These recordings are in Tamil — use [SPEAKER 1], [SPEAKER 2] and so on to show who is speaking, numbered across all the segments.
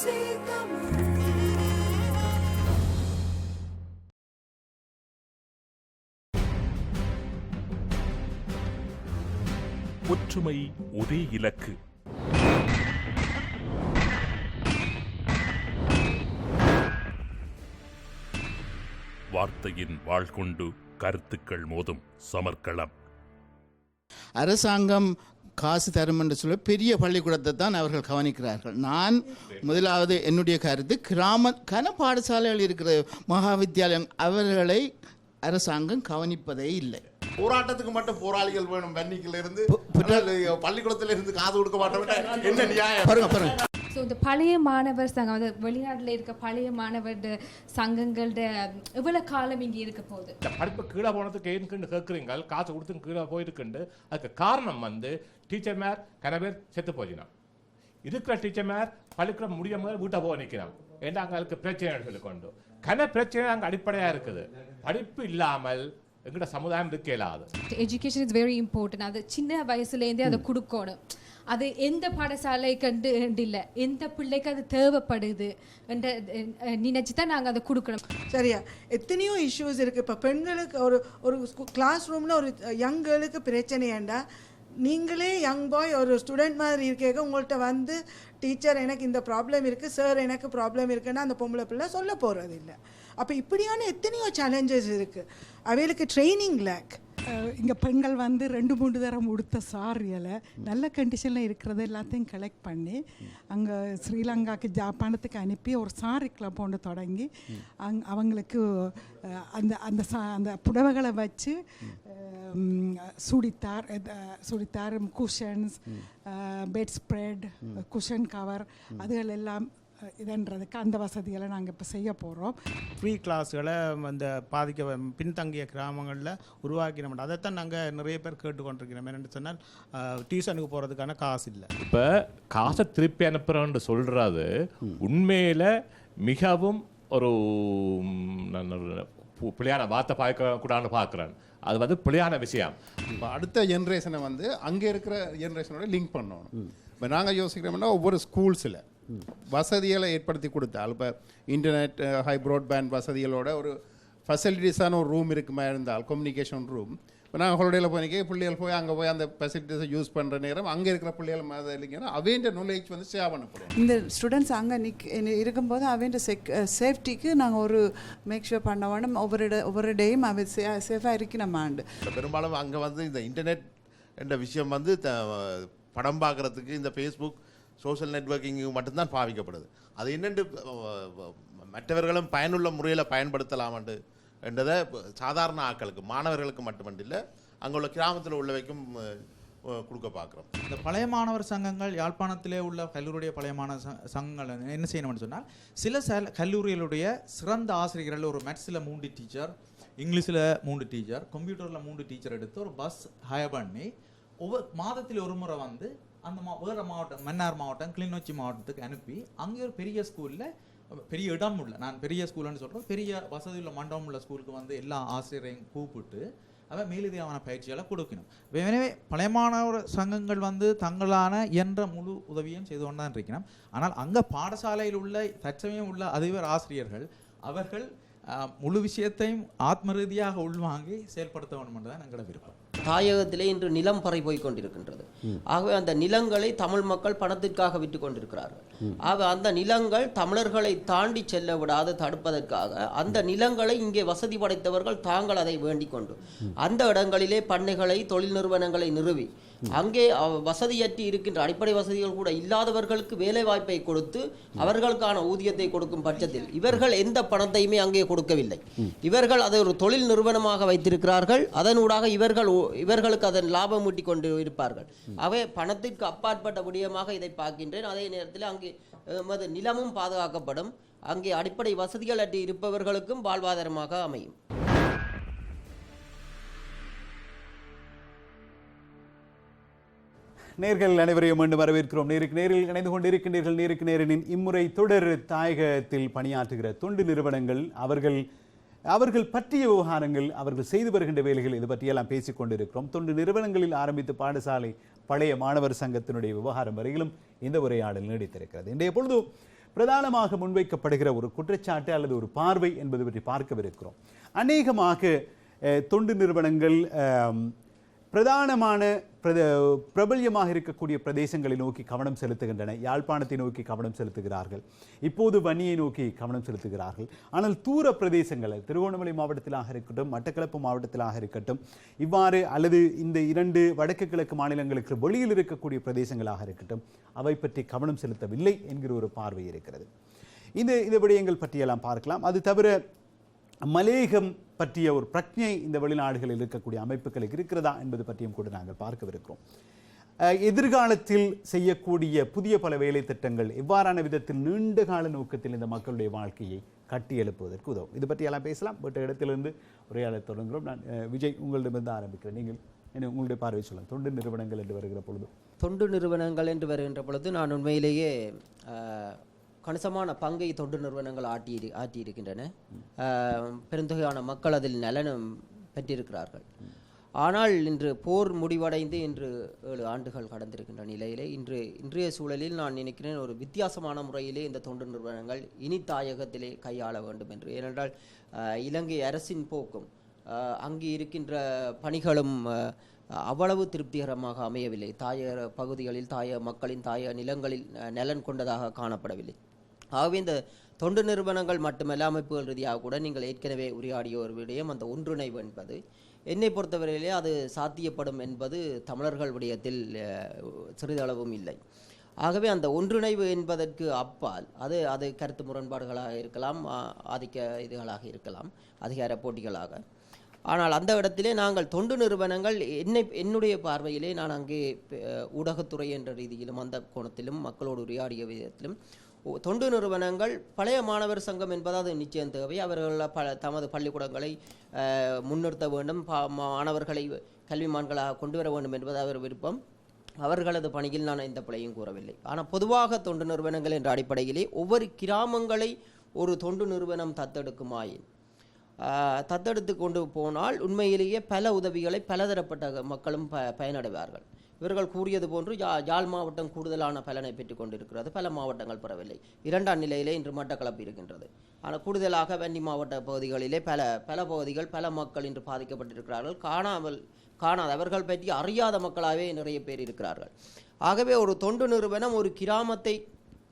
[SPEAKER 1] ஒற்றுமை ஒரே இலக்கு. வார்த்தையின் வாழ்கொண்டு கருத்துக்கள் மோதும் சமர்க்களம்.
[SPEAKER 2] அரசாங்கம் காசு தரும் என்று சொல்ல பெரிய பள்ளிக்கூடத்தை தான் அவர்கள் கவனிக்கிறார்கள். நான் முதலாவது என்னுடைய கருத்து கிராம கன பாடசாலைகள் இருக்கிற மகா வித்தியாலயம் அவர்களை அரசாங்கம் கவனிப்பதே இல்லை.
[SPEAKER 3] போராட்டத்துக்கு மட்டும் போராளிகள் வேணும். வன்னிக்கில இருந்து பள்ளிக்கூடத்துல இருந்து காது கொடுக்க மாட்டோம். என்ன நியாயம்?
[SPEAKER 2] பாருங்க பாருங்க.
[SPEAKER 4] ஸோ இந்த பழைய மாணவர் சங்கம் அது வெளிநாட்டில் இருக்க பழைய மாணவர் சங்கங்களோட எவ்வளோ காலம் இங்கே இருக்க போகுது?
[SPEAKER 5] இந்த படிப்பு கீழே போனதுக்கு ஏன்னு கேட்குறீங்க காசு கொடுத்து கீழே போயிருக்குண்டு அதுக்கு காரணம் வந்து டீச்சர் மேர் கன பேர் செத்து போச்சுனா இருக்கிற டீச்சர் மேர் பள்ளிக்கூடம் முடியும் வீட்டை போக நிற்கிறான் ஏன்னா அதுக்கு பிரச்சனைகள் கொண்டு கன பிரச்சனை அங்கே அடிப்படையாக இருக்குது. படிப்பு இல்லாமல் எங்கட சமுதாயம் இருக்க இயலாது.
[SPEAKER 4] எஜுகேஷன் இஸ் வெரி இம்பார்ட்டன்ட் அது சின்ன வயசுலேருந்தே அதை கொடுக்கணும். அது எந்த பாடசாலை கண்டு இல்லை எந்த பிள்ளைக்கு அது தேவைப்படுது என்ற நினைச்சு தான் நாங்கள் அதை கொடுக்கணும்.
[SPEAKER 6] சரியா? எத்தனையோ இஷ்யூஸ் இருக்குது இப்போ பெண்களுக்கு ஒரு ஒரு கிளாஸ் ரூமில் ஒரு யங் கேர்ளுக்கு பிரச்சனையாண்டா நீங்களே யங் பாய் ஒரு ஸ்டூடெண்ட் மாதிரி இருக்கேங்க உங்கள்கிட்ட வந்து டீச்சர் எனக்கு இந்த ப்ராப்ளம் இருக்குது சார் எனக்கு ப்ராப்ளம் இருக்குன்னா அந்த பொம்பளை பிள்ளை சொல்ல போகிறது இல்லை அப்போ இப்படியான எத்தனையோ சேலஞ்சஸ் இருக்குது அவைகளுக்கு ட்ரைனிங் லேக்
[SPEAKER 7] இங்கே பெண்கள் வந்து ரெண்டு மூன்று தரம் உடுத்த சாரியலை நல்ல கண்டிஷனில் இருக்கிறது எல்லாத்தையும் கலெக்ட் பண்ணி அங்கே ஸ்ரீலங்காக்கு ஜாப்பானத்துக்கு அனுப்பி ஒரு சாரி கிளப் ஒன்று தொடங்கி அங் அவங்களுக்கு அந்த அந்த சா அந்த புடவைகளை வச்சு churidar churidar cushions bedspread cushion cover அதுகள் எல்லாம் இதன்றதுக்கு அந்த வசதிகளை நாங்கள் இப்போ செய்ய போகிறோம்
[SPEAKER 8] ஃப்ரீ கிளாஸ்களை அந்த பாதிக்க பின்தங்கிய கிராமங்களில் உருவாக்கினோம் அதைத்தான் நாங்கள் நிறைய பேர் கேட்டுக்கொண்டிருக்கிறோம். என்னென்னு சொன்னால் டியூஷனுக்கு போகிறதுக்கான காசு இல்லை.
[SPEAKER 5] இப்போ காசை திருப்பி அனுப்புகிறோன்னு சொல்கிறது உண்மையில் மிகவும் ஒரு ம், நான் ஒரு பு- பிழையான வார்த்தை பார்க்க கூடாதுன்னு பார்க்குறேன். அது வந்து பிழையான விஷயம்.
[SPEAKER 3] இப்ப அடுத்த ஜென்ரேஷனை வந்து அங்கே இருக்கிற ஜென்ரேஷனோட லிங்க் பண்ணணும். இப்போ நாங்கள் யோசிக்கிறோம்னா ஒவ்வொரு ஸ்கூல்ஸில் வசதிகளை ஏற்படுத்தி கொடுத்தால் இப்போ இன்டர்நெட் ஹை ப்ராட்பேண்ட் வசதிகளோட ஒரு ஃபெசிலிட்டிஸான ஒரு ரூம் இருக்குமா இருந்தால் கம்யூனிகேஷன் ரூம் இப்போ நாங்கள் ஹாலிடேயில் போய் பிள்ளைகள் போய் அங்கே போய் அந்த ஃபெசிலிட்டிஸை யூஸ் பண்ணுற நேரம் அங்கே இருக்கிற பிள்ளைகள் மாதிரி இல்லைங்கன்னா அவேண்ட நாலேஜ் வந்து ஷேர் பண்ணப்படும்.
[SPEAKER 9] இந்த ஸ்டூடெண்ட்ஸ் அங்கே நிக் இருக்கும்போது அவன் செக் சேஃப்டிக்கு நாங்கள் ஒரு மேக் ஷூர் பண்ண வேணும். ஒவ்வொரு ஒவ்வொரு டேயும் அவன் சே சேஃபாக இருக்கணுமாண்டு
[SPEAKER 10] பெரும்பாலும் அங்கே வந்து இந்த இன்டர்நெட் என்ற விஷயம் வந்து த- படம் பார்க்குறதுக்கு இந்த ஃபேஸ்புக் சோஷியல் நெட்வொர்க்கிங் மட்டும்தான் பாவிக்கப்படுது. அது என்னென்று மற்றவர்களும் பயனுள்ள முறையில் பயன்படுத்தலாமண்டு என்றதை சாதாரண ஆட்களுக்கு மாணவர்களுக்கு மட்டுமண்டில்லை அங்கே உள்ள கிராமத்தில் உள்ளவைக்கும் கொடுக்க பார்க்குறோம்
[SPEAKER 11] இந்த பழைய மாணவர் சங்கங்கள் யாழ்ப்பாணத்திலே உள்ள கல்லூரிய பழைய மாணவர் சங்க- சங்கங்கள் என்ன செய்யணும்னு சொன்னால் சில கல்லூரிகளுடைய சிறந்த ஆசிரியர்கள் ஒரு மேத்ஸில் மூன்று டீச்சர் இங்கிலீஷில் மூன்று டீச்சர் கம்ப்யூட்டரில் மூன்று டீச்சர் எடுத்து ஒரு பஸ் ஹயர் பண்ணி ஒவ்வொரு மாதத்தில் ஒரு முறை வந்து அந்த மா வேறு மாவட்டம் மன்னார் மாவட்டம் கிளிநொச்சி மாவட்டத்துக்கு அனுப்பி அங்கே ஒரு பெரிய ஸ்கூலில் பெரிய இடம் உள்ள நான் பெரிய ஸ்கூலுன்னு சொல்கிறேன் பெரிய வசதி உள்ள மண்டபம் உள்ள ஸ்கூலுக்கு வந்து எல்லா ஆசிரியரையும் கூப்பிட்டு அவன் மேலதிகமான பயிற்சிகளை கொடுக்கணும். எனவே பழைய மாணவர் சங்கங்கள் வந்து தங்களான இயன்ற முழு உதவியும் செய்து கொண்டு தான் இருக்கணும் ஆனால் அங்கே பாடசாலையில் உள்ள தற்சமயம் உள்ள அதிபர் ஆசிரியர்கள் அவர்கள் முழு விஷயத்தையும் ஆத்ம ரீதியாக உள்வாங்கி செயல்படுத்த வேண்டும் என்றுதான் எங்களோட விருப்பம்.
[SPEAKER 12] தாயகத்திலே இன்று நிலம் பறை போய் கொண்டிருக்கின்றது. ஆகவே அந்த நிலங்களை தமிழ் மக்கள் பணத்திற்காக விட்டு கொண்டிருக்கிறார்கள். ஆக அந்த நிலங்கள் தமிழர்களை தாண்டி செல்ல விடாது தடுப்பதற்காக அந்த நிலங்களை இங்கே வசதி படைத்தவர்கள் தாங்கள் அதை வேண்டிக் கொண்டு அந்த இடங்களிலே பண்ணைகளை தொழில் நிறுவனங்களை நிறுவி அங்கே வசதியற்றி இருக்கின்ற அடிப்படை வசதிகள் கூட இல்லாதவர்களுக்கு வேலை வாய்ப்பை கொடுத்து அவர்களுக்கான ஊதியத்தை கொடுக்கும் பட்சத்தில் இவர்கள் எந்த பணத்தையுமே அங்கே கொடுக்கவில்லை. இவர்கள் அதை ஒரு தொழில் நிறுவனமாக வைத்திருக்கிறார்கள். அதனூடாக இவர்கள் இவர்களுக்கு அதன் லாபம் ஈட்டிக் கொண்டு இருப்பார்கள். அவை பணத்திற்கு அப்பாற்பட்ட விடயமாக இதை பார்க்கின்றேன். அதே நேரத்தில் அங்கே எமது நிலமும் பாதுகாக்கப்படும். அங்கே அடிப்படை வசதிகள் அற்றி இருப்பவர்களுக்கும் வாழ்வாதாரமாக அமையும்.
[SPEAKER 13] நேர்கள் அனைவரையும் மீண்டும் வரவேற்கிறோம். நேருக்கு நேரில் இணைந்து கொண்டிருக்கின்றீர்கள். நேருக்கு நேரனின் இம்முறை தொடர் தாயகத்தில் பணியாற்றுகிற தொண்டு நிறுவனங்கள் அவர்கள் அவர்கள் பற்றிய விவகாரங்கள் அவர்கள் செய்து வருகின்ற வேலைகள் இது பற்றியெல்லாம் பேசிக் கொண்டிருக்கிறோம். தொண்டு நிறுவனங்களில் ஆரம்பித்து பாடசாலை பழைய மாணவர் சங்கத்தினுடைய விவகாரம் வரையிலும் இந்த உரையாடல் நீடித்திருக்கிறது. இன்றைய பொழுது பிரதானமாக முன்வைக்கப்படுகிற ஒரு குற்றச்சாட்டு அல்லது ஒரு பார்வை என்பது பற்றி பார்க்கவிருக்கிறோம். அநேகமாக தொண்டு நிறுவனங்கள் பிரதானமான பிரத பிரபல்யமாக இருக்கக்கூடிய பிரதேசங்களை நோக்கி கவனம் செலுத்துகின்றன. யாழ்ப்பாணத்தை நோக்கி கவனம் செலுத்துகிறார்கள். இப்போது வன்னியை நோக்கி கவனம் செலுத்துகிறார்கள். ஆனால் தூர பிரதேசங்கள் திருகோணமலை மாவட்டத்திலாக இருக்கட்டும் மட்டக்களப்பு மாவட்டத்திலாக இருக்கட்டும் இவ்வாறு அல்லது இந்த இரண்டு வடக்கு கிழக்கு மாநிலங்களுக்கு வெளியில் இருக்கக்கூடிய பிரதேசங்களாக இருக்கட்டும் அவை பற்றி கவனம் செலுத்தவில்லை என்கிற ஒரு பார்வை இருக்கிறது. இந்த இந்த விடயங்கள் பற்றியெல்லாம் பார்க்கலாம். அது தவிர மலேகம் பற்றிய ஒரு பிரக்ஞை இந்த வெளிநாடுகளில் இருக்கக்கூடிய அமைப்புகளுக்கு இருக்கிறதா என்பது பற்றியும் கூட நாங்கள் பார்க்கவிருக்கிறோம். எதிர்காலத்தில் செய்யக்கூடிய புதிய பல வேலை திட்டங்கள் எவ்வாறான விதத்தில் நீண்ட கால நோக்கத்தில் இந்த மக்களுடைய வாழ்க்கையை கட்டியெழுப்புவதற்கு உதவும். இது பற்றி எல்லாம் பேசலாம். பட் இடத்திலிருந்து உரையாடல் தொடங்குகிறோம். நான் விஜய் உங்களிடமிருந்து ஆரம்பிக்கிறேன். நீங்கள் என்ன உங்களுடைய பார்வை சொல்லலாம் தொண்டு நிறுவனங்கள் என்று வருகிற பொழுது.
[SPEAKER 12] தொண்டு நிறுவனங்கள் என்று வருகின்ற பொழுது நான் உண்மையிலேயே கணிசமான பங்கை தொண்டு நிறுவனங்கள் ஆட்டி ஆட்டியிருக்கின்றன. பெருந்தொகையான மக்கள் அதில் நலனும் பெற்றிருக்கிறார்கள். ஆனால் இன்று போர் முடிவடைந்து இன்று ஏழு ஆண்டுகள் கடந்திருக்கின்ற நிலையிலே இன்று இன்றைய சூழலில் நான் நினைக்கிறேன் ஒரு வித்தியாசமான முறையிலே இந்த தொண்டு நிறுவனங்கள் இனி தாயகத்திலே கையாள வேண்டும் என்று. ஏனென்றால் இலங்கை அரசின் போக்கும் அங்கு இருக்கின்ற பணிகளும் அவ்வளவு திருப்திகரமாக அமையவில்லை. தாய பகுதிகளில் தாய மக்களின் தாய நிலங்களில் நலன் கொண்டதாக காணப்படவில்லை. ஆகவே இந்த தொண்டு நிறுவனங்கள் மட்டுமல்ல அமைப்புகள் ரீதியாக கூட நீங்கள் ஏற்கனவே உரையாடிய ஒரு விடயம் அந்த ஒன்றிணைவு என்பது. என்னை பொறுத்தவரையிலே அது சாத்தியப்படும் என்பது தமிழர்கள் விடயத்தில் சிறிதளவும் இல்லை. ஆகவே அந்த ஒன்றிணைவு என்பதற்கு அப்பால் அது அது கருத்து முரண்பாடுகளாக இருக்கலாம் ஆதிக்க இதுகளாக இருக்கலாம் அதிகார போட்டிகளாக. ஆனால் அந்த இடத்திலே நாங்கள் தொண்டு நிறுவனங்கள் என்னை என்னுடைய பார்வையிலே நான் அங்கே ஊடகத்துறை என்ற ரீதியிலும் அந்த கோணத்திலும் மக்களோடு உரையாடிய விதத்திலும் தொண்டு நிறுவனங்கள் பழைய மாணவர் சங்கம் என்பதாவது அது நிச்சயம் தேவை. அவர்கள் பல தமது பள்ளிக்கூடங்களை முன்னிறுத்த வேண்டும். பா- மாணவர்களை கல்விமான்களாக கொண்டு வர வேண்டும் என்பது அவர் விருப்பம். அவர்களது பணியில் நான் எந்த பிழையும் கூறவில்லை. ஆனால் பொதுவாக தொண்டு நிறுவனங்கள் என்ற அடிப்படையிலே ஒவ்வொரு கிராமங்களை ஒரு தொண்டு நிறுவனம் தத்தெடுக்குமாயின். தத்தெடுத்து கொண்டு போனால் உண்மையிலேயே பல உதவிகளை பலதரப்பட்ட மக்களும் ப பயனடைவார்கள். இவர்கள் கூறியது போன்று யா யாழ் மாவட்டம் கூடுதலான பலனை பெற்றுக் கொண்டிருக்கிறது பல மாவட்டங்கள் பெறவில்லை. இரண்டாம் நிலையிலே இன்று மட்டக்களப்பு இருக்கின்றது. ஆனால் கூடுதலாக வன்னி மாவட்ட பகுதிகளிலே பல பல பகுதிகள் பல மக்கள் இன்று பாதிக்கப்பட்டிருக்கிறார்கள். காணாமல் காணாத அவர்கள் பற்றி அறியாத மக்களாகவே நிறைய பேர் இருக்கிறார்கள். ஆகவே ஒரு தொண்டு நிறுவனம் ஒரு கிராமத்தை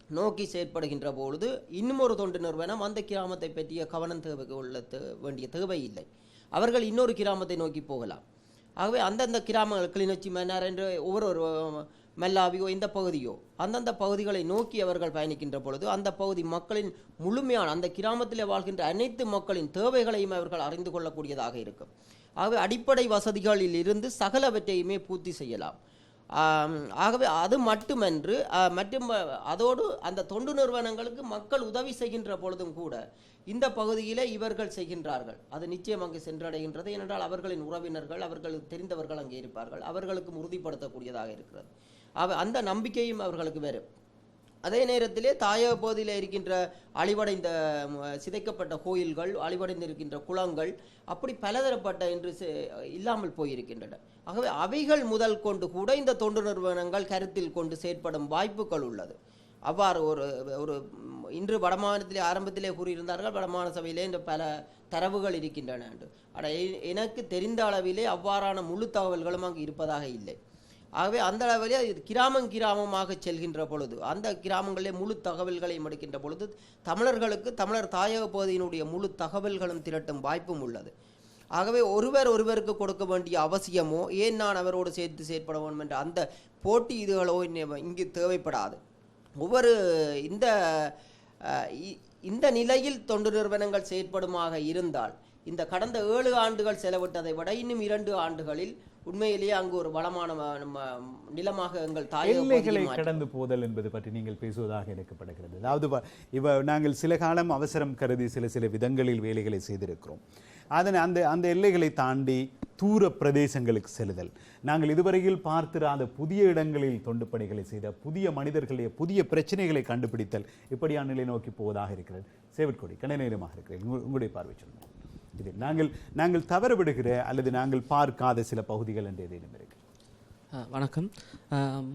[SPEAKER 12] நோக்கி செயற்படுகின்ற பொழுது இன்னும் ஒரு தொண்டு நிறுவனம் அந்த கிராமத்தை பற்றிய கவனம் தேவை உள்ள தே- வேண்டிய தேவை இல்லை அவர்கள் இன்னொரு கிராமத்தை நோக்கி போகலாம். ஆகவே அந்தந்த கிராமங்கள் கிளிநொச்சி மன்னார் என்று ஒவ்வொரு ஒரு மெல்லாவியோ இந்த பகுதியோ அந்தந்த பகுதிகளை நோக்கி அவர்கள் பயணிக்கின்ற பொழுது அந்த பகுதி மக்களின் முழுமையான அந்த கிராமத்திலே வாழ்கின்ற அனைத்து மக்களின் தேவைகளையும் அவர்கள் அறிந்து கொள்ளக்கூடியதாக இருக்கும். ஆகவே அடிப்படை வசதிகளில் இருந்து சகலவற்றையுமே பூர்த்தி செய்யலாம். ஆகவே அது மட்டுமன்று மற்றும் அதோடு அந்த தொண்டு நிறுவனங்களுக்கு மக்கள் உதவி செய்கின்ற பொழுதும் கூட இந்த பகுதியிலே இவர்கள் செய்கின்றார்கள். அது நிச்சயம் அங்கு சென்றடைகின்றது. ஏனென்றால் அவர்களின் உறவினர்கள் அவர்களுக்கு தெரிந்தவர்கள் அங்கே இருப்பார்கள். அவர்களுக்கும் உறுதிப்படுத்தக்கூடியதாக இருக்கிறது. அவ அந்த நம்பிக்கையும் அவர்களுக்கு வரும் அதே நேரத்திலே தாயக பகுதியில் இருக்கின்ற அழிவடைந்த சிதைக்கப்பட்ட கோயில்கள் அழிவடைந்து இருக்கின்ற குளங்கள் அப்படி பலதரப்பட்ட என்று இல்லாமல் போயிருக்கின்றன. ஆகவே அவைகள் முதல் கொண்டு கூட இந்த தொண்டு நிறுவனங்கள் கருத்தில் கொண்டு செயற்படும் வாய்ப்புகள் உள்ளது. அவ்வாறு ஒரு ஒரு இன்று வடமாநிலத்திலே ஆரம்பத்திலே கூறியிருந்தார்கள் வடமாநில சபையிலே இந்த பல தரவுகள் இருக்கின்றன என்று. ஆனால் எனக்கு தெரிந்த அளவிலே அவ்வாறான முழு தகவல்களும் அங்கு இருப்பதாக இல்லை. ஆகவே அந்த அளவிலே இது கிராமம் கிராமமாக செல்கின்ற பொழுது அந்த கிராமங்களிலே முழு தகவல்களையும் எடுக்கின்ற பொழுது தமிழர்களுக்கு தமிழர் தாயக பகுதியினுடைய முழு தகவல்களும் திரட்டும் வாய்ப்பும் உள்ளது. ஆகவே ஒருவர் ஒருவருக்கு கொடுக்க வேண்டிய அவசியமோ ஏன் நான் அவரோடு சேர்த்து செயற்பட வேண்டும் என்ற அந்த போட்டி இதுகளோ இங்கு தேவைப்படாது. ஒவ்வொரு இந்த இ- இந்த நிலையில் தொண்டு நிறுவனங்கள் செயற்படுமாக இருந்தால் இந்த கடந்த ஏழு ஆண்டுகள் செலவிட்டதை விட இன்னும் இரண்டு ஆண்டுகளில் உண்மையிலேயே அங்கு ஒரு வளமான ம- ம- நிலமாக எங்கள் தாயக
[SPEAKER 13] எல்லைகளை கடந்து போதல் என்பது பற்றி நீங்கள் பேசுவதாக எனக்கப்படுகிறது அதாவது இவ நாங்கள் சில காலம் அவசரம் கருதி சில சில விதங்களில் வேலைகளை செய்திருக்கிறோம். அதன் அந்த அந்த எல்லைகளை தாண்டி தூர பிரதேசங்களுக்கு செல்லுதல். நாங்கள் இதுவரையில் பார்த்திராத புதிய இடங்களில் தொண்டு பணிகளை செய்த புதிய மனிதர்களுடைய புதிய பிரச்சனைகளை கண்டுபிடித்தல் இப்படியான நிலை நோக்கி போவதாக இருக்கிறது. சேவற்கொடி கணநேரமாக இருக்கிறது உங்க- உங்களுடைய பார்வை சொல்லுங்கள். இது நாங்கள் நாங்கள் தவறவிடுகிற அல்லது நாங்கள் பார்க்காத சில பகுதிகள் என்று ஏதேனும் இருக்கு
[SPEAKER 14] வணக்கம்.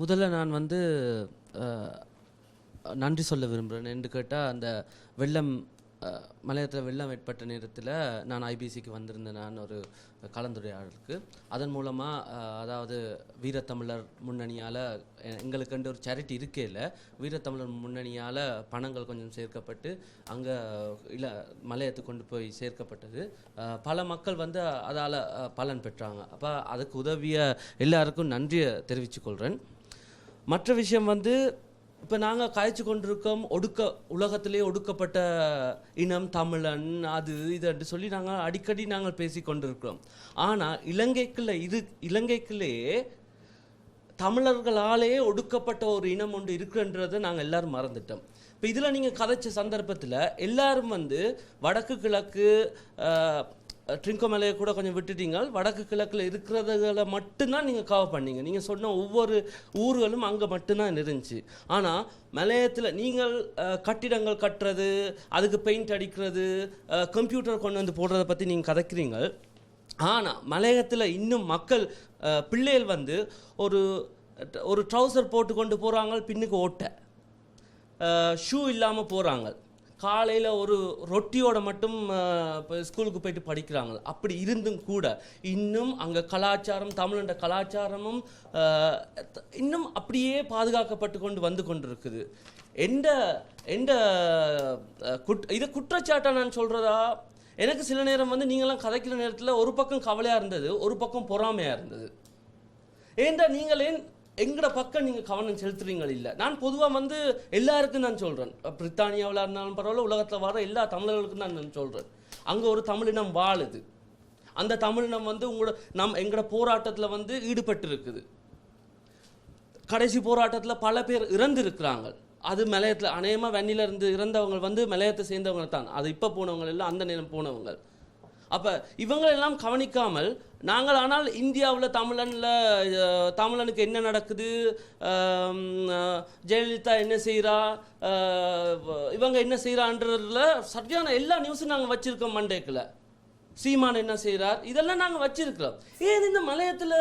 [SPEAKER 14] முதல்ல நான் வந்து நன்றி சொல்ல விரும்புகிறேன் என்று கேட்டால் அந்த வெள்ளம் மலையத்தில் வெள்ளம் ஏற்பட்ட நேரத்தில் நான் ஐபிசிக்கு வந்திருந்தேன். நான் ஒரு கலந்துரையாடலுக்கு. அதன் மூலமாக அதாவது வீரத்தமிழர் முன்னணியால் எங்களுக்குண்டு ஒரு சேரிட்டி இருக்கே இல்லை. வீரத்தமிழர் முன்னணியால் பணங்கள் கொஞ்சம் சேர்க்கப்பட்டு அங்கே இல்லை மலையத்துக்கு கொண்டு போய் சேர்க்கப்பட்டது. பல மக்கள் வந்து அதால் பலன் பெற்றாங்க. அப்போ அதுக்கு உதவிய எல்லாருக்கும் நன்றியை தெரிவித்துக்கொள்கிறேன் மற்ற விஷயம் வந்து இப்போ நாங்கள் காய்ச்சி கொண்டிருக்கோம் ஒடுக்க உலகத்திலே ஒடுக்கப்பட்ட இனம் தமிழன் அது இது சொல்லி நாங்கள் அடிக்கடி நாங்கள் பேசி கொண்டிருக்கிறோம். ஆனால் இலங்கைக்குள்ள இது இலங்கைக்குள்ளேயே தமிழர்களாலே ஒடுக்கப்பட்ட ஒரு இனம் ஒன்று இருக்குன்றதை நாங்கள் எல்லாரும் மறந்துட்டோம். இப்போ இதில் நீங்கள் கதைச்ச சந்தர்ப்பத்தில் எல்லாரும் வந்து வடக்கு கிழக்கு ட்ரிங்கோமலையை கூட கொஞ்சம் விட்டுட்டீங்க வடக்கு கிழக்கில் இருக்கிறதுகளை மட்டும்தான் நீங்கள் கவர் பண்ணீங்க. நீங்கள் சொன்ன ஒவ்வொரு ஊர்களும் அங்கே மட்டும்தான் இருந்துச்சு. ஆனால் மலையத்தில் நீங்கள் கட்டிடங்கள் கட்டுறது அதுக்கு பெயிண்ட் அடிக்கிறது கம்ப்யூட்டர் கொண்டு வந்து போடுறதை பற்றி நீங்கள் கதைக்கிறீங்க ஆனால் மலையகத்தில் இன்னும் மக்கள் பிள்ளைகள் வந்து ஒரு ஒரு ட்ரௌசர் போட்டு கொண்டு போகிறாங்க பின்னுக்கு ஓட்டை. ஷூ இல்லாமல் போகிறாங்க காலையில் ஒரு ரொட்டியோட மட்டும் இப்போ ஸ்கூலுக்கு போயிட்டு படிக்கிறாங்க. அப்படி இருந்தும் கூட இன்னும் அங்கே கலாச்சாரம் தமிழண்ட கலாச்சாரமும் இன்னும் அப்படியே பாதுகாக்கப்பட்டு கொண்டு வந்து கொண்டிருக்குது. எந்த எந்த குட் இது குற்றச்சாட்டை நான் சொல்கிறதா எனக்கு சில நேரம் வந்து நீங்களாம் கதைக்கிற நேரத்தில் ஒரு பக்கம் கவலையாக இருந்தது ஒரு பக்கம் பொறாமையாக இருந்தது. ஏண்டா நீங்கள் ஏன் எங்கட பக்கம் நீங்கள் கவனம் செலுத்துறீங்க இல்லை நான் பொதுவாக வந்து எல்லாருக்கும் நான் சொல்கிறேன் பிரித்தானியாவில் இருந்தாலும் பரவாயில்ல உலகத்தில் வர எல்லா தமிழர்களுக்கும் நான் நான் சொல்கிறேன் அங்கே ஒரு தமிழினம் வாழுது. அந்த தமிழினம் வந்து உங்களோட நம் எங்களோட போராட்டத்தில் வந்து ஈடுபட்டு இருக்குது கடைசி போராட்டத்தில் பல பேர் இறந்து இருக்கிறாங்க அது மலையத்தில் அநேகமாக வெண்ணில இருந்து இறந்தவங்க வந்து மலையத்தை சேர்ந்தவங்க தான் அது இப்போ போனவங்க எல்லாம் அந்த நேரம் போனவங்க. அப்போ இவங்களெல்லாம் கவனிக்காமல் நாங்கள் ஆனால் இந்தியாவில் தமிழனில் தமிழனுக்கு என்ன நடக்குது? ஜெயலலிதா என்ன செய்கிறா இவங்க என்ன செய்கிறான்றதுல சரியான எல்லா நியூஸும் நாங்கள் வச்சுருக்கோம் மண்டேக்கில். சீமான் என்ன செய்கிறார் இதெல்லாம் நாங்கள் வச்சிருக்கிறோம். ஏன் இந்த மலையத்தில்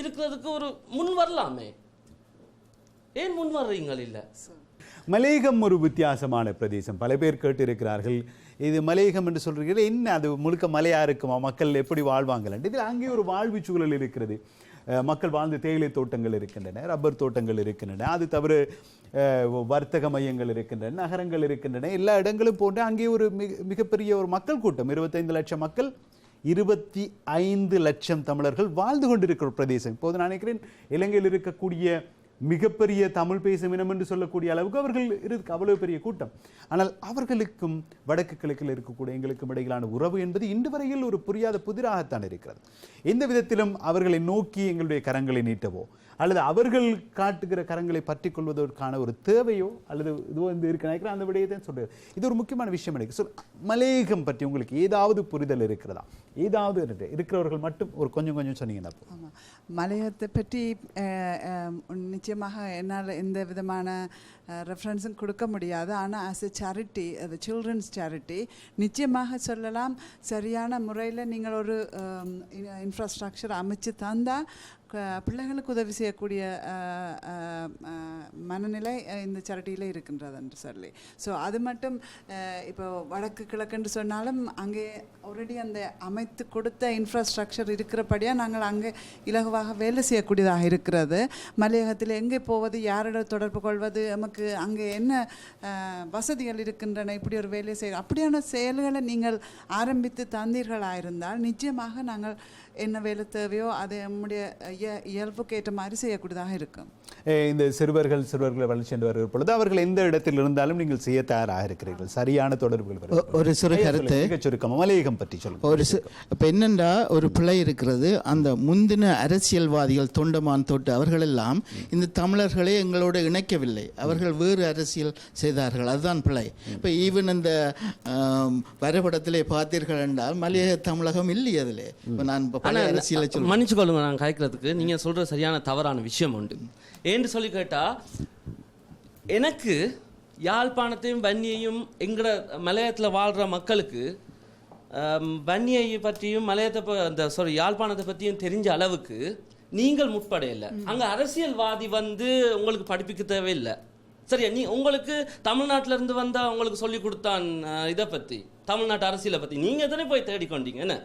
[SPEAKER 14] இருக்கிறதுக்கு ஒரு முன் வரலாமே? ஏன் முன் வர்றீங்கள் இல்லை?
[SPEAKER 13] மலேகம் ஒரு வித்தியாசமான பிரதேசம். பல பேர் கேட்டிருக்கிறார்கள் இது மலையகம் என்று சொல்கிறீர்கள் என்ன அது முழுக்க மலையா இருக்குமா? மக்கள் எப்படி வாழ்வாங்களான்ட்டு இதில் அங்கே ஒரு வாழ்வு சூழல் இருக்கிறது. மக்கள் வாழ்ந்த தேயிலை தோட்டங்கள் இருக்கின்றன ரப்பர் தோட்டங்கள் இருக்கின்றன அது தவிர வர்த்தக மையங்கள் இருக்கின்றன நகரங்கள் இருக்கின்றன எல்லா இடங்களும் போன்று அங்கே ஒரு மிக மிகப்பெரிய ஒரு மக்கள் கூட்டம். இருபத்தைந்து லட்சம் மக்கள் இருபத்தி ஐந்து லட்சம் தமிழர்கள் வாழ்ந்து கொண்டிருக்கிற பிரதேசம். இப்போது நான் நினைக்கிறேன் இலங்கையில் இருக்கக்கூடிய மிகப்பெரிய தமிழ் பேசும் இனம் என்று சொல்லக்கூடிய அளவுக்கு அவர்கள் இருக்கு அவ்வளவு பெரிய கூட்டம். ஆனால் அவர்களுக்கும் வடக்கு கிழக்கில் இருக்கக்கூடிய எங்களுக்கும் இடையிலான உறவு என்பது இன்று வரையில் ஒரு புரியாத புதிராகத்தான் இருக்கிறது. எந்த விதத்திலும் அவர்களை நோக்கி எங்களுடைய கரங்களை நீட்டவோ அல்லது அவர்கள் காட்டுகிற கரங்களை பற்றி கொள்வதற்கான ஒரு தேவையோ அல்லது இதுவோ வந்து இருக்கு. நினைக்கிறேன் அந்த விடையை தான் சொல்றது இது ஒரு முக்கியமான விஷயம் எனக்கு. சொல் மலையகம் பற்றி உங்களுக்கு ஏதாவது புரிதல் இருக்கிறதா? ஏதாவது இருக்கிறவர்கள் மட்டும் ஒரு கொஞ்சம் கொஞ்சம் சொன்னீங்கன்னா
[SPEAKER 9] ஆமாம் மலையத்தை பற்றி நிச்சயமாக என்னால் எந்த விதமான ரெஃபரன்ஸும் கொடுக்க முடியாது. ஆனால் ஆஸ் எ சேரிட்டி அது சில்ட்ரன்ஸ் சேரிட்டி நிச்சயமாக சொல்லலாம் சரியான முறையில் நீங்கள் ஒரு இன்ஃப்ராஸ்ட்ரக்சர் அமைச்சு தந்தால் பிள்ளைகளுக்கு உதவி செய்யக்கூடிய மனநிலை இந்த சேரிட்டியில் இருக்கின்றது என்று சொல்லி. ஸோ அது மட்டும் இப்போ வடக்கு கிழக்குன்னு சொன்னாலும் அங்கே ஆல்ரெடி அந்த அமைத்து கொடுத்த இன்ஃப்ராஸ்ட்ரக்சர் இருக்கிறபடியாக நாங்கள் அங்கே இலகுவாக வேலை செய்யக்கூடியதாக இருக்கிறது. மலையகத்தில் எங்கே போவது யாரோட தொடர்பு கொள்வது நமக்கு அங்கே என்ன வசதிகள் இருக்கின்றன இப்படி ஒரு வேலை செய்ய அப்படியான செயல்களை நீங்கள் ஆரம்பித்து தந்தீர்களாக இருந்தால் நிச்சயமாக நாங்கள் என்ன வேலை தேவையோ அதை நம்முடைய இய இயல்புக்கு ஏற்ற மாதிரி செய்யக்கூடியதாக இருக்கும்
[SPEAKER 13] இந்த சிறுவர்கள் சிறுவர்களை வளர்ச்சி என்று வருகிற பொழுது அவர்கள் எந்த இடத்தில் இருந்தாலும் நீங்கள் செய்ய தயாராக இருக்கிறீர்கள் சரியான தொடர்புகள்.
[SPEAKER 2] ஒரு சிறு கருத்து.
[SPEAKER 13] சுருக்கமா மலையகம் பற்றி சொல்லுங்க.
[SPEAKER 2] ஒரு சி இப்போ என்னென்றா ஒரு பிழை இருக்கிறது? அந்த முந்தின அரசியல்வாதிகள் தொண்டமான் தொட்டு அவர்களெல்லாம் இந்த தமிழர்களை எங்களோடு இணைக்கவில்லை. அவர்கள் வேறு அரசியல் செய்தார்கள். அதுதான் பிழை. இப்போ ஈவன் இந்த வரைபடத்திலே பார்த்தீர்கள் என்றால் மலையக தமிழகம் இல்லை அதில். இப்போ நான் இப்போ பழைய அரசியலை சொல்றேன்.
[SPEAKER 14] மன்னிச்சு கொள்ளுங்க. நான் கதைக்கிறதுக்கு நீங்கள் சொல்கிற சரியான தவறான விஷயம் உண்டு. ஏன்னு சொல்லி கேட்டால் எனக்கு யாழ்ப்பாணத்தையும் வன்னியையும் எங்கட மலையத்தில் வாழ்கிற மக்களுக்கு வன்னியை பற்றியும் மலையத்தை அந்த சாரி யாழ்ப்பாணத்தை பற்றியும் தெரிஞ்ச அளவுக்கு நீங்கள் முற்படையில்லை அங்கே அரசியல்வாதி வந்து உங்களுக்கு படிப்பிக்க தேவையில்லை. சரியா? நீ உங்களுக்கு தமிழ்நாட்டுல இருந்து வந்தா உங்களுக்கு சொல்லி கொடுத்தான் இதை பத்தி தமிழ்நாட்டு அரசியலை பத்தி. நீங்க தானே போய் தேடிக்கொண்டீங்க? என்ன?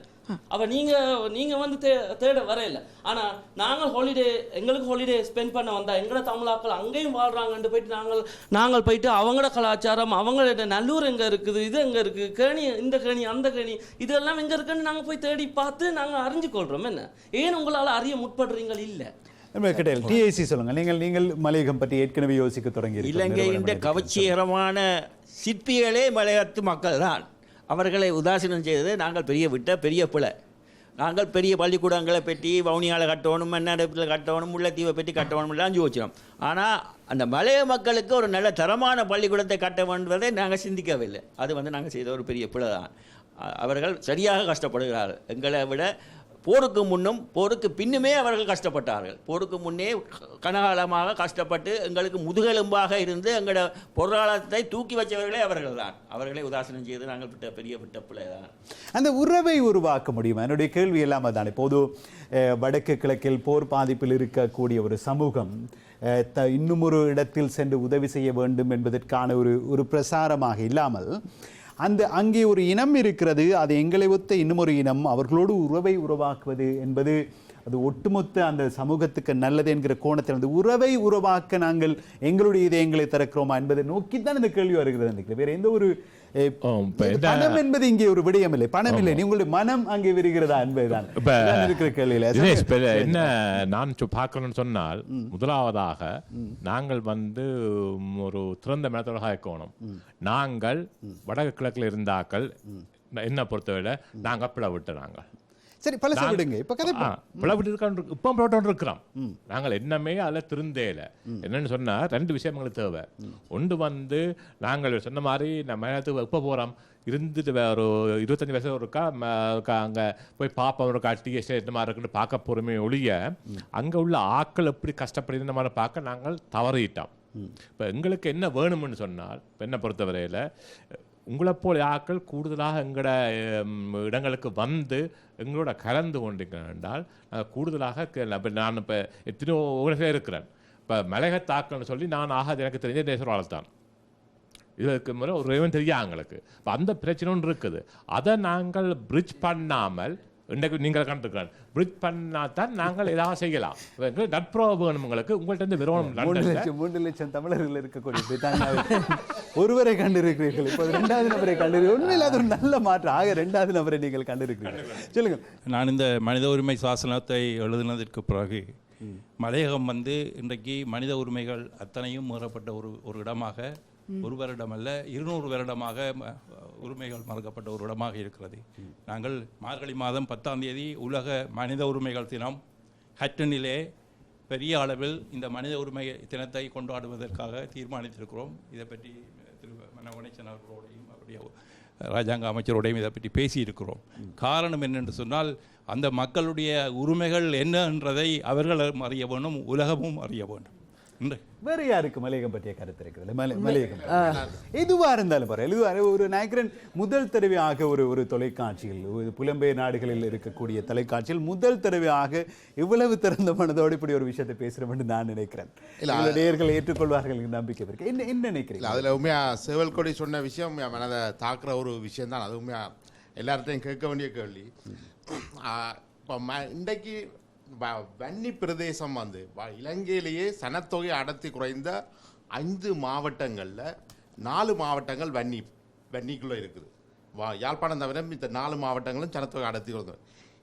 [SPEAKER 14] அப்ப நீங்க நீங்க வந்து தே தேட வரையில. ஆனா நாங்கள் ஹாலிடே எங்களுக்கு ஹாலிடே ஸ்பெண்ட் பண்ண வந்தா எங்கட தமிழாக்கள் அங்கேயும் வாழ்றாங்கன்னு போயிட்டு நாங்கள் நாங்கள் போயிட்டு அவங்களோட கலாச்சாரம் அவங்களோட நல்லூர் எங்க இருக்குது இது எங்க இருக்கு கேணி இந்த கேணி அந்த கேணி இதெல்லாம் எங்க இருக்குன்னு நாங்க போய் தேடி பார்த்து நாங்க அறிஞ்சு கொள்றோம். என்ன? ஏன் உங்களால அறிய முற்படுறீங்கள்? இல்ல.
[SPEAKER 13] கிடையாது டிஐசி சொல்லுங்க. நீங்கள் நீங்கள் மலையகம் பற்றி ஏற்கனவே யோசிக்க தொடங்கி
[SPEAKER 15] இலங்கையின் கவர்ச்சிகரமான சிற்பிகளே மலையத்து மக்கள் தான் அவர்களை உதாசீனம் செய்தது நாங்கள் பெரிய விட்ட பெரிய பிழை. நாங்கள் பெரிய பள்ளிக்கூடங்களை பெட்டி வவுனியால் கட்டணும் மன்னாரத்தில் கட்டணும் முல்லைத்தீவை பெட்டி கட்டணும் எல்லாம் யோசிச்சோம். ஆனால் அந்த மலைய மக்களுக்கு ஒரு நல்ல தரமான பள்ளிக்கூடத்தை கட்ட வேண்டுவதை நாங்கள் சிந்திக்கவில்லை. அது வந்து நாங்கள் செய்த ஒரு பெரிய பிழை தான் அவர்கள் சரியாக கஷ்டப்படுகிறார்கள். எங்களை விட போருக்கு முன்னும் போருக்கு பின்னுமே அவர்கள் கஷ்டப்பட்டார்கள். போருக்கு முன்னே கனகாலமாக கஷ்டப்பட்டு எங்களுக்கு முதுகெலும்பாக இருந்து எங்களோட பொருளாதாரத்தை தூக்கி வச்சவர்களே அவர்கள் தான் அவர்களை உதாசனம் செய்து நாங்கள் விட்ட பெரிய விட்ட பிள்ளை தான்
[SPEAKER 13] அந்த உறவை உருவாக்க முடியுமா? என்னுடைய கேள்வி எல்லாம் தான் இப்போது வடக்கு கிழக்கில் போர் பாதிப்பில் இருக்கக்கூடிய ஒரு சமூகம் த இன்னும் ஒரு இடத்தில் சென்று உதவி செய்ய வேண்டும் என்பதற்கான ஒரு ஒரு பிரசாரமாக இல்லாமல் அந்த அங்கே ஒரு இனம் இருக்கிறது அது எங்களை ஒத்த இன்னுமொரு இனம் அவர்களோடு உறவை உருவாக்குவது என்பது அது ஒட்டுமொத்த அந்த சமூகத்துக்கு நல்லது என்கிற கோணத்தில் அந்த உறவை உருவாக்க நாங்கள் எங்களுடைய இதயங்களை திறக்கிறோமா என்பதை நோக்கித்தான் இந்த கேள்வி வருகிறது. நினைக்கிறேன் வேறு எந்த ஒரு பணம் என்பது இங்கே ஒரு விடயம் இல்லை பணம் இல்லை. உங்களுடைய மனம் அங்கே விரிகிறதா என்பதுதான். இருக்கிற கேள்வியில.
[SPEAKER 5] என்ன நான் பார்க்கணும்னு சொன்னால் முதலாவதாக நாங்கள் வந்து ஒரு திறந்த மனத்தோட இருக்கணும் நாங்கள் வடக்கு கிழக்கில் இருந்தாக்கள் என்ன பொறுத்தவரை நாங்கள் பிள விட்டு நாங்கள்.
[SPEAKER 13] சரி பழச விடுங்க. இப்ப கதை
[SPEAKER 5] ஆ, பிள விட்டு இருக்கான் இப்போ பிளவுட்டு இருக்கிறோம் நாங்கள் என்னமே அதில் திருந்தேல. என்னன்னு சொன்னா ரெண்டு விஷயம் எங்களுக்கு தேவை ஒன்று வந்து நாங்கள் சொன்ன மாதிரி நம்ம நேரத்துக்கு எப்போ போகிறோம் இருந்துட்டு ஒரு இருபத்தஞ்சு வயசு இருக்கா இருக்கா அங்கே போய் பார்ப்போம் ஒரு காட்டி எஸ்டேட் மாதிரி இருக்குன்னு பார்க்க போகிறோமே ஒழிய அங்கே உள்ள ஆட்கள் எப்படி கஷ்டப்படுது இந்த மாதிரி பார்க்க நாங்கள் தவறிட்டோம். இப்போ எங்களுக்கு என்ன வேணும்னு சொன்னால் என்னை பொறுத்தவரையில் உங்களை போல ஆட்கள் கூடுதலாக எங்களோட இடங்களுக்கு வந்து எங்களோட கலந்து கொண்டிருக்கிறேன் என்றால் கூடுதலாக நான் இப்போ எத்தனையோ உலகே இருக்கிறேன். இப்போ மிளகத்தாக்கள்னு சொல்லி நான் ஆகாது எனக்கு தெரிஞ்ச தேசவாளர் தான். இதுக்கு முறை ஒரு தெரியாது தெரியும் எங்களுக்கு. இப்போ அந்த பிரச்சனை ஒன்று இருக்குது. அதை நாங்கள் பிரிட்ஜ் பண்ணாமல் இன்றைக்கு நீங்கள் கண்டிருக்கிறேன் பிரிட்ஜ் பண்ணா தான் நாங்கள் ஏதாவது செய்யலாம். இப்ப நட்புறவு வேணும் உங்களுக்கு. உங்கள்கிட்ட இருந்து விரோணம்
[SPEAKER 13] மூன்று
[SPEAKER 5] லண்டன்ல.
[SPEAKER 13] லட்சம் மூன்று லட்சம் தமிழர்கள் இருக்கக்கூடிய பிரித்தானியாவில் ஒருவரை கண்டிருக்கிறீர்கள். இப்போது இரண்டாவது நபரை கண்டிரு உண்மையில் அது ஒரு நல்ல மாற்றம் ஆக இரண்டாவது நபரை நீங்கள் கண்டிருக்கிறீர்கள். சொல்லுங்கள்.
[SPEAKER 16] நான் இந்த மனித உரிமை சாசனத்தை எழுதினதற்கு பிறகு மலையகம் வந்து இன்றைக்கு மனித உரிமைகள் அத்தனையும் மீறப்பட்ட ஒரு ஒரு இடமாக ஒரு வருடமல்ல இருநூறு வருடமாக உரிமைகள் மறுக்கப்பட்ட ஒரு இடமாக இருக்கிறது. நாங்கள் மார்கழி மாதம் பத்தாம் தேதி உலக மனித உரிமைகள் தினம் ஹட்டனிலே பெரிய அளவில் இந்த மனித உரிமை தினத்தை கொண்டாடுவதற்காக தீர்மானித்திருக்கிறோம். இதை பற்றி திரு மனோகணேசன் அவர்களோடையும் அவருடைய ராஜாங்க அமைச்சரோடையும் இதை பற்றி பேசியிருக்கிறோம். காரணம் என்னென்று சொன்னால் அந்த மக்களுடைய உரிமைகள் என்ன என்றதை அவர்கள் அறிய வேண்டும் உலகமும் அறிய வேண்டும்.
[SPEAKER 13] வேறு யாருக்கு மலையகம் பற்றிய கருத்து இருக்கிறது மலை மலையகம் எதுவா இருந்தாலும் பாரு எதுவாக ஒரு நாயக்கரன் முதல் தடவையாக ஒரு ஒரு தொலைக்காட்சியில் ஒரு புலம்பெயர் நாடுகளில் இருக்கக்கூடிய தொலைக்காட்சியில் முதல் தடவையாக இவ்வளவு திறந்த மனதோடு இப்படி ஒரு விஷயத்தை பேசுகிறோம்னு நான் நினைக்கிறேன்
[SPEAKER 10] இல்ல,
[SPEAKER 13] நேயர்கள் ஏற்றுக்கொள்வார்கள் நம்பிக்கை இருக்கு என்ன என்ன நினைக்கிறீங்க
[SPEAKER 10] இல்லை அதில் உண்மையாக சேவல்கொடி சொன்ன விஷயம் உண்மையா மனதை தாக்குற ஒரு விஷயம் தான் அது உண்மையாக எல்லார்ட்டையும் கேட்க வேண்டிய கேள்வி இப்போ ம இன்றைக்கு வன்னி பிரதேசம் வந்து வ- இலங்கையிலேயே சனத்தொகை அடர்த்தி குறைந்த ஐந்து மாவட்டங்களில் நாலு மாவட்டங்கள் வன்னி வன்னிக்குள்ளே இருக்குது. வா யாழ்ப்பாணம் தவிர இந்த நாலு மாவட்டங்களும் சனத்தொகை அடர்த்தி குறைந்த.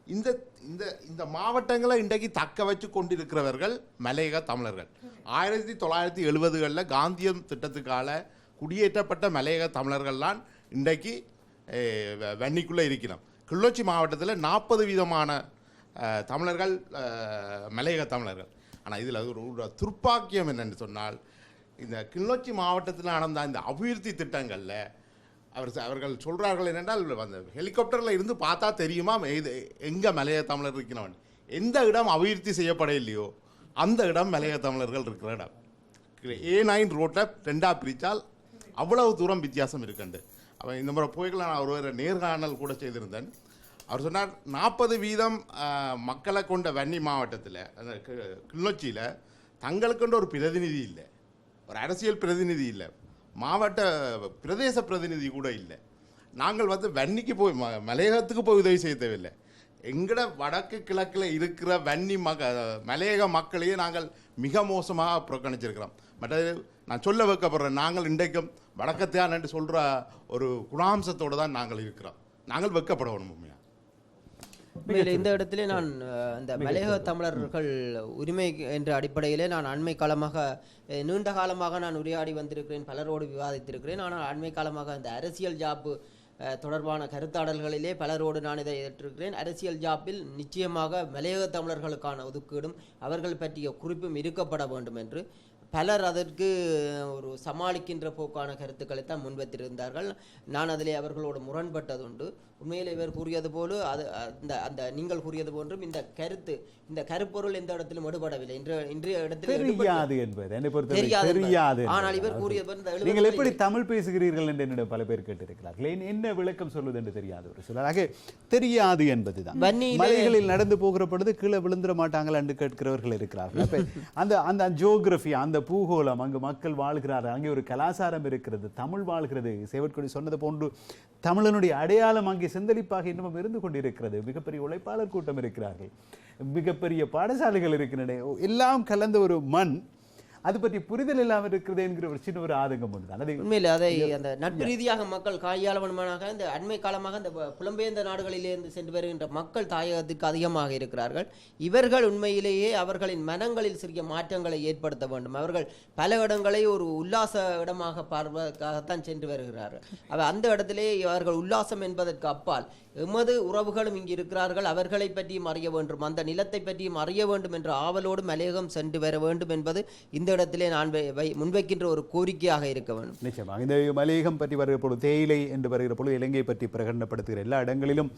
[SPEAKER 10] இந்த இந்த இந்த மாவட்டங்களை இன்றைக்கு தக்க வச்சு கொண்டிருக்கிறவர்கள் மலையக தமிழர்கள். ஆயிரத்தி தொள்ளாயிரத்தி எழுபதுகளில் காந்தியம் திட்டத்துக்கால குடியேற்றப்பட்ட மலையக தமிழர்கள்லாம் இன்றைக்கு வன்னிக்குள்ளே இருக்கிறோம் கிள்ளோச்சி மாவட்டத்தில் நாற்பது விதமான தமிழர்கள் மலையக தமிழர்கள். ஆனால் இதில் ஒரு ஒரு துர்ப்பாக்கியம் என்னென்னு சொன்னால் இந்த கிளிநொச்சி மாவட்டத்தில் நடந்த இந்த அபிவிருத்தி திட்டங்களில் அவர் அவர்கள் சொல்கிறார்கள் என்னென்றால் அந்த ஹெலிகாப்டரில் இருந்து பார்த்தா தெரியுமா இது எங்கே மலைய தமிழர் இருக்கிறவன்? எந்த இடம் அபிவிருத்தி செய்யப்பட இல்லையோ அந்த இடம் மலைய தமிழர்கள் இருக்கிற இடம். ஏ நைன் ரோட்டில் ரெண்டாக பிரித்தால் அவ்வளவு தூரம் வித்தியாசம் இருக்குண்டு அவன் இந்த முறை போய்களை நான் ஒரு நேர்காணல் கூட செய்திருந்தேன். அவர் சொன்னார் நாற்பது வீதம் மக்களை கொண்ட வன்னி மாவட்டத்தில் அந்த கி- கிளிநொச்சியில் தங்களுக்குன்ற ஒரு பிரதிநிதி இல்லை. ஒரு அரசியல் பிரதிநிதி இல்லை. மாவட்ட பிரதேச பிரதிநிதி கூட இல்லை. நாங்கள் வந்து வன்னிக்கு போய் ம மலையகத்துக்கு போய் உதவி செய்ய தேவையில்லை. எங்கட வடக்கு கிழக்கில் இருக்கிற வன்னி மக மலையக மக்களையே நாங்கள் மிக மோசமாக புறக்கணிச்சிருக்கிறோம். மற்றது நான் சொல்ல வைக்கப்படுறேன் நாங்கள் இன்றைக்கும் வடக்கத்தையான்னு சொல்கிற ஒரு குணாம்சத்தோடு தான் நாங்கள் இருக்கிறோம். நாங்கள் வெக்கப்படணும் உண்மையாக
[SPEAKER 12] உண்மையில் இந்த இடத்திலே நான் இந்த மலையக தமிழர்கள் உரிமை என்ற அடிப்படையிலே நான் அண்மை காலமாக நீண்ட காலமாக நான் உரையாடி வந்திருக்கிறேன் பலரோடு விவாதித்திருக்கிறேன். ஆனால் அண்மை காலமாக இந்த அரசியல் ஜாப்பு தொடர்பான கருத்தாடல்களிலே பலரோடு நான் இதை ஏற்றிருக்கிறேன். அரசியல் ஜாப்பில் நிச்சயமாக மலையக தமிழர்களுக்கான ஒதுக்கீடும் அவர்கள் பற்றிய குறிப்பும் இருக்கப்பட வேண்டும் என்று பலர் அதற்கு ஒரு சமாளிக்கின்ற போக்கான கருத்துக்களை தான் முன்வைத்திருந்தார்கள். நான் அதிலே அவர்களோடு முரண்பட்டதுண்டு. உண்மையில் இவர் கூறியது போல அது அந்த அந்த நீங்கள் கூறியது போன்றும் இந்த கருத்து இந்த கருப்பொருள் எந்த இடத்திலும் எடுபடவில்லை. இன்று இன்றைய இடத்தில்
[SPEAKER 13] தெரியாது என்பது என்னை பொறுத்தவரை
[SPEAKER 12] தெரியாது. ஆனால் இவர் கூறியது
[SPEAKER 13] நீங்கள் எப்படி தமிழ் பேசுகிறீர்கள் என்று என்னிடம் பல பேர் கேட்டிருக்கிறார்கள். என்ன விளக்கம் சொல்வது என்று தெரியாது ஒரு சிலர். ஆக தெரியாது என்பதுதான். மலைகளில் நடந்து போகிற பொழுது கீழே விழுந்துட மாட்டாங்களா என்று கேட்கிறவர்கள் இருக்கிறார்கள். அந்த அந்த ஜியோகிரபி அந்த பூகோளம் அங்கு மக்கள் வாழ்கிறார்கள். அங்கே ஒரு கலாச்சாரம் இருக்கிறது தமிழ் வாழ்கிறது. சேவற்கொடி சொன்னது போன்று தமிழனுடைய அடையாளம் அங்கே செந்தளிப்பாக இன்னமும் இருந்து கொண்டிருக்கிறது. மிகப்பெரிய உழைப்பாளர் கூட்டம் இருக்கிறார்கள். மிகப்பெரிய பாடசாலைகள் இருக்கின்றன. எல்லாம் கலந்த ஒரு மண். அது பற்றி புரிதல் இல்லாமல் இருக்கிறது என்கிற ஒரு சின்ன ஒரு ஆதங்கம் ஒன்றுதான். அதை
[SPEAKER 12] உண்மையில் அதை அந்த நட்பு ரீதியாக மக்கள் கையாளவனுமாக இந்த அண்மை காலமாக இந்த புலம்பெயர்ந்த நாடுகளிலிருந்து சென்று வருகின்ற மக்கள் தாயகத்துக்கு அதிகமாக இருக்கிறார்கள். இவர்கள் உண்மையிலேயே அவர்களின் மனங்களில் சிறிய மாற்றங்களை ஏற்படுத்த வேண்டும். அவர்கள் பல இடங்களை ஒரு உல்லாச இடமாக பார்ப்பதற்காகத்தான் சென்று வருகிறார்கள். அவ அந்த இடத்திலே அவர்கள் உல்லாசம் என்பதற்கு அப்பால் எமது உறவுகளும் இங்கு இருக்கிறார்கள். அவர்களை பற்றியும் அறிய வேண்டும். அந்த நிலத்தை பற்றியும் அறிய வேண்டும் என்ற ஆவலோடு மலையகம் சென்று வர வேண்டும் என்பது இந்த இடத்திலே நான் முன்வைக்கின்ற ஒரு கோரிக்கையாக இருக்க வேண்டும்.
[SPEAKER 13] நிச்சயமாக. இந்த மலையகம் பற்றி வருகிற பொழுது தேயிலை என்று வருகிற பொழுது இலங்கை பற்றி பிரகடனப்படுத்துகிற எல்லா இடங்களிலும்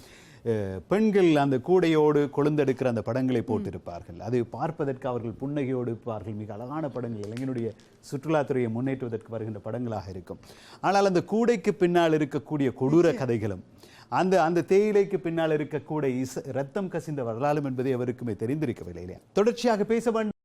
[SPEAKER 13] பெண்கள் அந்த கூடையோடு கொழுந்தெடுக்கிற அந்த படங்களை போட்டிருப்பார்கள். அது பார்ப்பதற்கு அவர்கள் புன்னகையோடு இருப்பார்கள். மிக அழகான படங்கள். இளைஞனுடைய சுற்றுலாத்துறையை முன்னேற்றுவதற்கு வருகின்ற படங்களாக இருக்கும். ஆனால் அந்த கூடைக்கு பின்னால் இருக்கக்கூடிய கொடூர கதைகளும் அந்த அந்த தேயிலைக்கு பின்னால் இருக்கக்கூடிய இச ரத்தம் கசிந்த வரலாறும் என்பதை அவருக்குமே தெரிந்திருக்கவில்லை இல்லையா? தொடர்ச்சியாக பேச வேண்டும்.